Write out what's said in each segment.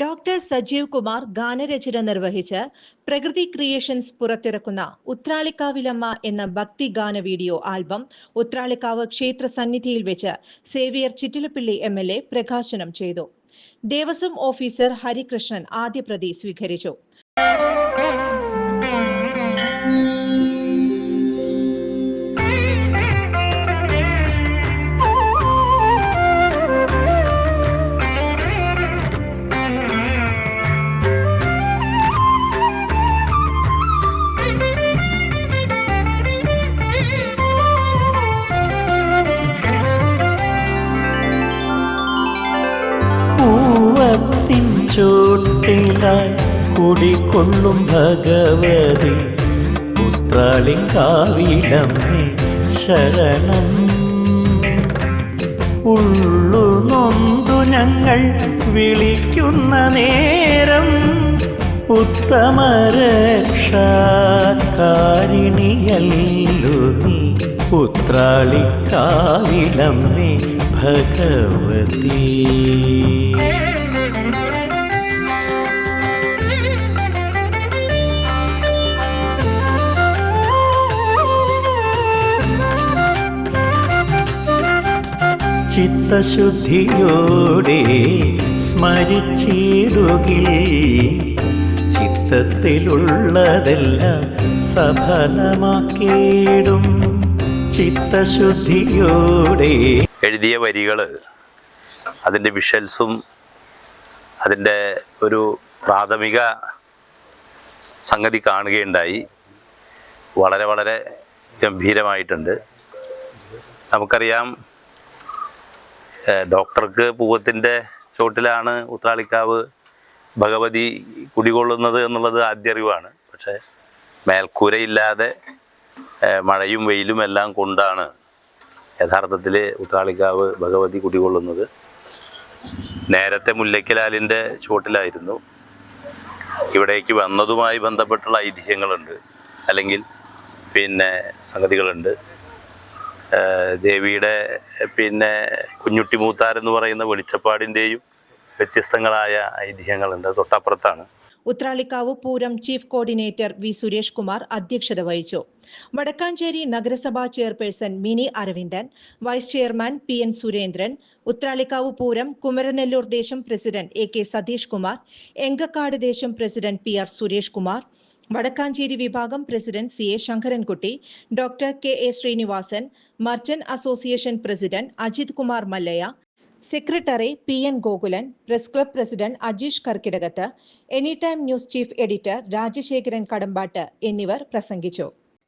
Doctor Sajeev Kumar ഗാനരചന നിർവഹിച്ച് പ്രകൃതി ക്രിയേഷൻസ് പുറത്തിറക്കുന്ന ഉത്രാളിക്കാവിലമ്മ എന്ന ഭക്തി ഗാന വീഡിയോ ആൽബം ഉത്രാളിക്കാവ് ക്ഷേത്ര സന്നിധിയിൽ വെച്ച് Xavier Chittilappilly M L A പ്രകാശനം ചെയ്തു. ദേവസ്വം ഓഫീസർ ഹരികൃഷ്ണൻ ആദ്യ പ്രതി സ്വീകരിച്ചു. ചോട്ടിലായി കുടിക്കൊള്ളും ഭഗവതി. ഉത്രാളിക്കാവിലമ്മേ ശരണം. ഉള്ളു നൊന്തു ഞങ്ങൾ വിളിക്കുന്ന നേരം ഉത്തമരക്ഷാകാരിണിയല്ലു നീ. ഉത്രാളിക്കാവിലമ്മേ ഭഗവതി. ചിത്തശുദ്ധിയോടെ സ്മരിച്ചിടുകിൽ ചിത്തത്തിലുള്ളതെല്ലാം സഫലമാക്കിയിടും ചിത്തശുദ്ധിയോടെ എഴുതിയ വരികൾ അതിന്റെ വിഷൽസും അതിന്റെ ഒരു പ്രാഥമിക സംഗതി കാണുകയുണ്ടായി. വളരെ വളരെ ഗംഭീരമായിട്ടുണ്ട്. നമുക്കറിയാം ഡോക്ടർക്ക് പൂവത്തിന്റെ ചോട്ടിലാണ് ഉത്രാളിക്കാവ് ഭഗവതി കുടികൊള്ളുന്നത് എന്നുള്ളത് ആദ്യ അറിവാണ്. പക്ഷേ മേൽക്കൂരയില്ലാതെ മഴയും വെയിലും എല്ലാം കൊണ്ടാണ് യഥാർത്ഥത്തിൽ ഉത്രാളിക്കാവ് ഭഗവതി കുടികൊള്ളുന്നത്. നേരത്തെ മുല്ലയ്ക്കലാലിന്റെ ചുവട്ടിലായിരുന്നു. ഇവിടേക്ക് വന്നതുമായി ബന്ധപ്പെട്ടുള്ള ഐതിഹ്യങ്ങളുണ്ട്. അല്ലെങ്കിൽ പിന്നെ സംഗതികളുണ്ട്. ദേവിയുടെ പിന്നെ കുഞ്ഞുട്ടി മൂത്താർ എന്ന് പറയുന്ന വെളിച്ചപ്പാടിന്റെയും വ്യത്യസ്തങ്ങളായ ഐതിഹ്യങ്ങളുണ്ട്. തൊട്ടപ്പുറത്താണ്. Uthralikkavu Pooram chief coordinator V Suresh Kumar അധ്യക്ഷത വഹിച്ചു. വടക്കാഞ്ചേരി നഗരസഭാ chairperson Mini Aravindan vice chairman P N Surendran Uthralikkavu Pooram Kumaranellur ദേശം president A K Satheesh Kumar Engakkad ദേശം president P R Suresh Kumar Vadakkanchery വിഭാഗം president C A Sankarankutty doctor K A Srinivasan merchant association president Ajith Kumar Mallaya secretary P N Gokulan press club president Ajeesh Karkidakathu any time news chief editor Rajasekharan Kadambattu എന്നിവർ പ്രസംഗിച്ചു.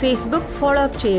Facebook follow up ചെയ്യുക